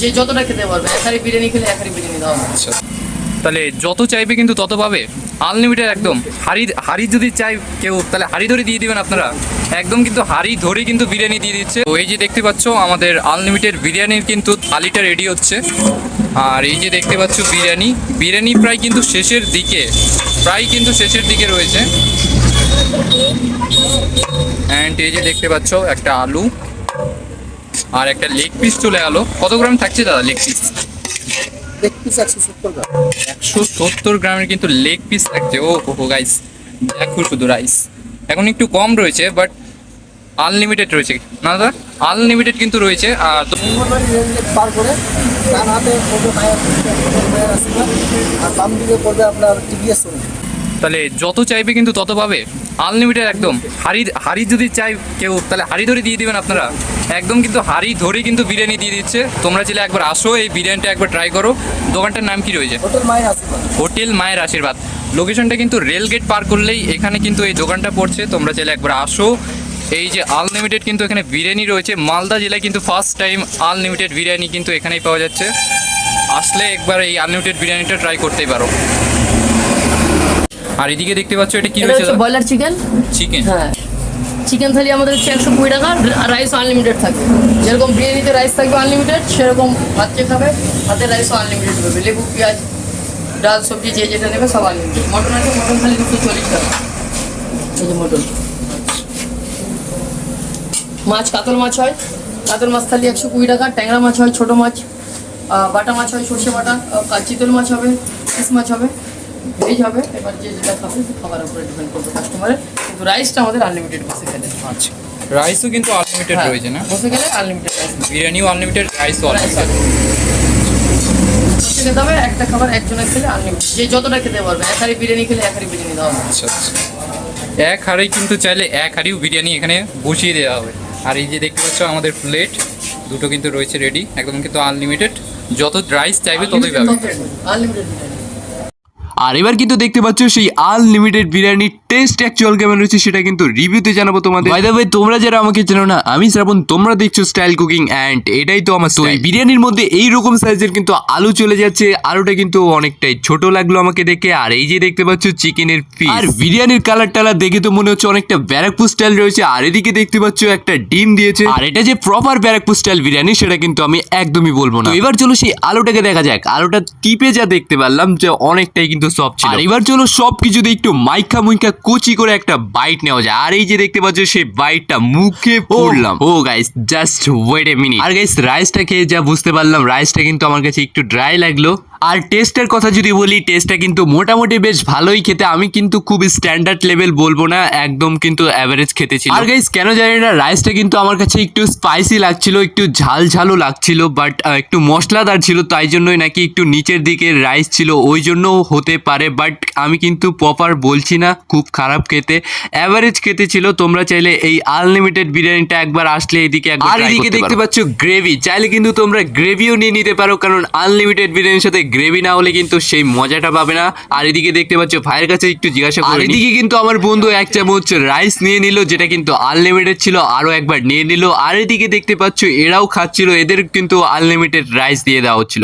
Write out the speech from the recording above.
যে যতটা খেতে পারবে এক হাঁড়ি বিরিয়ানি খেলে এক হাঁড়ি বিরিয়ানি দেওয়া হবে আচ্ছা। তাহলে যত চাইবে কিন্তু তত পাবে। আনলিমিটেড একদম। হাড়ি হাড়ি যদি চাই কেউ তাহলে হাড়ি ধরে দিয়ে দিবেন আপনারা। একদম কিন্তু হাড়ি ধরে কিন্তু বিরিয়ানি দিয়ে দিচ্ছে। তো এই যে দেখতে পাচ্ছ আমাদের আনলিমিটেড বিরিয়ানির কিন্তু থালিটা রেডি হচ্ছে। আর এই যে দেখতে পাচ্ছ বিরিয়ানি। বিরিয়ানি প্রায় কিন্তু শেষের দিকে প্রায় কিন্তু শেষের দিকে রয়েছে। অ্যান্ড এই যে দেখতে পাচ্ছ একটা আলু। আর একটা লেগ পিস চলে গেল। কত গ্রাম থাকছে দাদা লেগ পিস লেগ পিস একশো সত্তর গ্রাম। একশো সত্তর গ্রামের কিন্তু লেগ পিস থাকছে। ও হো গাইস দেখো শুধু রাইস এখন একটু কম রয়েছে বাট আনলিমিটেড রয়েছে। না দাদা? আনলিমিটেড কিন্তু রয়েছে আর পার করে ডান হাতে আর বাম দিকে পড়বে আপনার টিভিএস তাহলে যত চাইবে কিন্তু তত পাবে? আনলিমিটেড একদম। হাড়ি হাড়ি যদি চাই কেউ তাহলে হাড়ি ধরে দিয়ে দেবেন আপনারা। একদম কিন্তু হাড়ি ধরে কিন্তু বিরিয়ানি দিয়ে দিচ্ছে। তোমরা চাইলে একবার আসো এই বিরিয়ানিটা একবার ট্রাই করো। দোকানটার নাম কি রয়েছে? হোটেল মায়ের আশীর্বাদ। হোটেল মায়ের আশীর্বাদ। লোকেশনটা কিন্তু রেল গেট পার করলেই এখানে কিন্তু এই দোকানটা পড়ছে। তোমরা চাইলে একবার আসো। এই যে আনলিমিটেড কিন্তু এখানে বিরিয়ানি রয়েছে। মালদা জেলায় কিন্তু ফার্স্ট টাইম আনলিমিটেড বিরিয়ানি কিন্তু এখানেই পাওয়া যাচ্ছে। আসলে একবার এই আনলিমিটেড বিরিয়ানিটা ট্রাই করতেই পারো। আর এদিকে দেখতে পাচ্ছ এটা কি রয়েছে ব্রয়লার চিকেন চিকেন হ্যাঁ। চিকেন থালি আমাদের হচ্ছে একশো কুড়ি টাকা আর রাইস আনলিমিটেড থাকবে যেরকম বিরিয়ানিতে রাইস থাকবে আনলিমিটেড সেরকম ভাত যে খাবে ভাতের রাইসও আনলিমিটেড পাবে লেবু পেঁয়াজ ডাল সবজি যে যেটা নেবে সব আনলিমিটেড মটন আছে মটন থালি দুশো চল্লিশ টাকা। এই যে মটন। মাছ কাতল মাছ হয়। কাতল মাছ থালি একশো কুড়ি টাকা। ট্যাংরা মাছ হয় ছোটো মাছ। বাটা মাছ হয় সর্ষে বাটা। আহ, চিতল মাছ হবে পিস মাছ হবে। ভেজ হবে। এবার যে যেটা খাবে সে খাবার উপরে ডিপেন্ড করবে কাস্টমারের কিন্তু রাইসটা আমাদের আনলিমিটেড বসে গেলে আচ্ছা। রাইসও কিন্তু আনলিমিটেড হ্যাঁ, রয়েছে না? বসে গেলে আনলিমিটেড রাইস বিরিয়ানিও আনলিমিটেড রাইসও আনলিমিটেড একটা খাবার একজনের খেলে আনলিমিটেড যে যতটা খেতে পারবে এক হাঁড়ি বিরিয়ানি খেলে এক হাঁড়ি বিরিয়ানি দেওয়া আচ্ছা আচ্ছা। এক হাঁড়ি কিন্তু চাইলে এক হাঁড়িও বিরিয়ানি এখানে বসিয়ে দেওয়া হবে। আর এই যে দেখতে পাচ্ছ আমাদের প্লেট দুটো কিন্তু রয়েছে রেডি একদম কিন্তু আনলিমিটেড যত রাইস চাইবে ততই পাবে। আনলিমিটেড আর এবার কিন্তু দেখতে পাচ্ছ সেই আনলিমিটেড বিরিয়ানির টেস্ট অ্যাকচুয়াল কেমন রয়েছে সেটা কিন্তু রিভিউতে জানাব তোমাদের। বাই দ্য ওয়ে তোমরা যারা আমাকে চেনো না আমি শ্রাবণ তোমরা দেখছ স্টাইল কুকিং অ্যান্ড এটাই তো আমার তো এই বিরিয়ানির মধ্যে এই রকম সাইজের কিন্তু আলু চলে যাচ্ছে আলুটা কিন্তু অনেকটাই ছোট লাগল আমাকে দেখে। আর এই যে দেখতে পাচ্ছ চিকেনের পিস আর বিরিয়ানির কালার টালার দেখে তো মনে হচ্ছে অনেকটা ব্যারাকপুর স্টাইল রয়েছে আর এদিকে দেখতে পাচ্ছ একটা ডিম দিয়েছে। আর এটা যে প্রপার ব্যারাকপুর স্টাইল বিরিয়ানি সেটা কিন্তু আমি একদমই বলব না। তো এবার চলো সেই আলুটাকে দেখা যাক। আলুটা টিপে যা দেখতে পারলাম যে অনেকটাই কিন্তু সফট ছিল। আর এবার চলো সব কিছুতে একটু মাইখা মুইকা কুচি করে একটা বাইট নেওয়া যায়। আর এই যে দেখতে পাচ্ছ সেই বাইটটা মুখে পড়লাম। ও guys just wait a minute R guys রাইসটা খেয়ে যা বুঝতে পারলাম রাইসটা কিন্তু আমার কাছে একটু ড্রাই লাগল। আর টেস্টের কথা যদি বলি টেস্টটা কিন্তু মোটামুটি বেশ ভালোই খেতে। আমি কিন্তু খুব স্ট্যান্ডার্ড লেভেল বলব না একদম কিন্তু অ্যাভারেজ খেতে ছিল। আর গাইস কেন জানি না রাইসটা কিন্তু আমার কাছে একটু স্পাইসি লাগছিল একটু ঝাল ঝালও লাগছিল বাট একটু মশলাদার ছিল তাই জন্যই নাকি একটু নিচের দিকে রাইস ছিল ওই জন্য হতে পারে বাট আমি কিন্তু প্রপার বলছি না খুব খারাপ খেতে। অ্যাভারেজ খেতে ছিল তোমরা চাইলে এই আনলিমিটেড বিরিয়ানিটা একবার আসলে এদিকে একবার আর এদিকে দেখতে পাচ্ছ গ্রেভি চাইলে কিন্তু তোমরা গ্রেভিও নিয়ে নিতে পারো কারণ আনলিমিটেড বিরিয়ানির সাথে গ্রেভি না হলে কিন্তু সেই মজাটা পাবে না। আর এদিকে দেখতে পাচ্ছ ভাইয়ের কাছে একটু জিজ্ঞাসা করে এদিকে কিন্তু আমার বন্ধু এক চামচ রাইস নিয়ে নিল যেটা কিন্তু আনলিমিটেড ছিল আরও একবার নিয়ে নিল। আর এদিকে দেখতে পাচ্ছ এরাও খাচ্ছিল এদের কিন্তু আনলিমিটেড রাইস দিয়ে দেওয়া হচ্ছিল।